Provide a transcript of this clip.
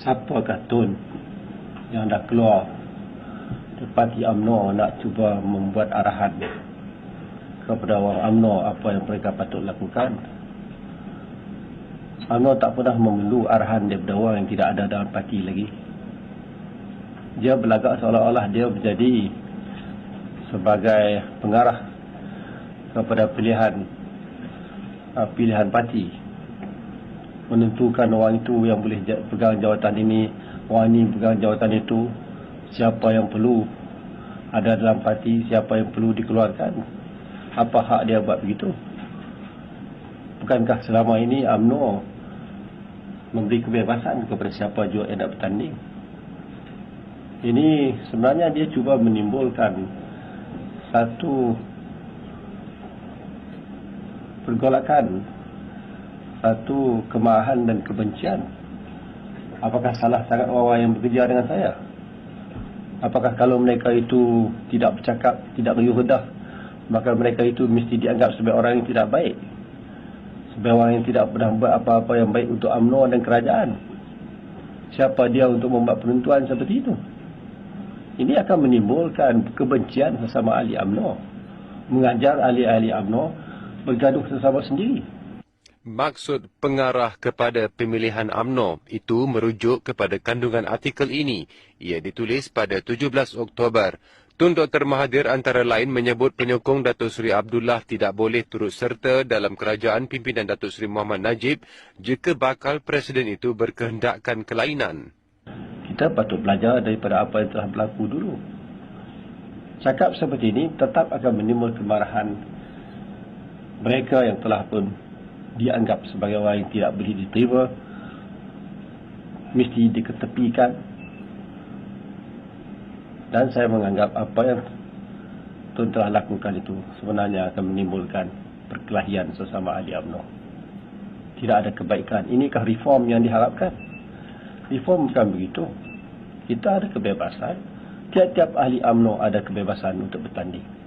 siapakah Tun yang dah keluar Parti UMNO nak cuba membuat arahan kepada orang UMNO apa yang mereka patut lakukan. UMNO tak pernah memerlu arahan daripada orang yang tidak ada dalam parti lagi. Dia berlagak seolah-olah dia menjadi sebagai pengarah kepada pilihan uh, pilihan parti menentukan orang itu yang boleh pegang jawatan ini orang ini pegang jawatan itu siapa yang perlu ada dalam parti, siapa yang perlu dikeluarkan. Apa hak dia buat begitu? Bukankah selama ini UMNO memberi kebebasan kepada siapa juga yang nak bertanding? Ini sebenarnya dia cuba menimbulkan satu pergolakan, satu kemarahan dan kebencian. Apakah salah sangat orang yang bekerja dengan saya? Apakah kalau mereka itu tidak bercakap, tidak redah, maka mereka itu mesti dianggap sebagai orang yang tidak baik. Sebagai orang yang tidak pernah buat apa-apa yang baik untuk UMNO dan kerajaan. Siapa dia untuk membuat penentuan seperti itu? Ini akan menimbulkan kebencian sesama ahli UMNO. Mengajar ahli-ahli UMNO bergaduh sesama sendiri. Maksud pengarah kepada pemilihan AMNO itu merujuk kepada kandungan artikel ini. Ia ditulis pada 17 Oktober. Tun Dr. Mahathir antara lain menyebut penyokong Datuk Seri Abdullah tidak boleh turut serta dalam kerajaan pimpinan Datuk Seri Muhammad Najib jika bakal Presiden itu berkehendakkan kelainan. Kita patut belajar daripada apa yang telah berlaku dulu. Cakap seperti ini tetap akan menimbulkan kemarahan mereka yang telah pun dianggap sebagai orang yang tidak boleh diterima mesti diketepikan. Dan saya menganggap apa yang Tun telah lakukan itu sebenarnya akan menimbulkan perkelahian sesama ahli UMNO tidak ada kebaikan. Inikah reform yang diharapkan? Reform bukan begitu. Kita ada kebebasan. Tiap-tiap ahli UMNO ada kebebasan untuk bertanding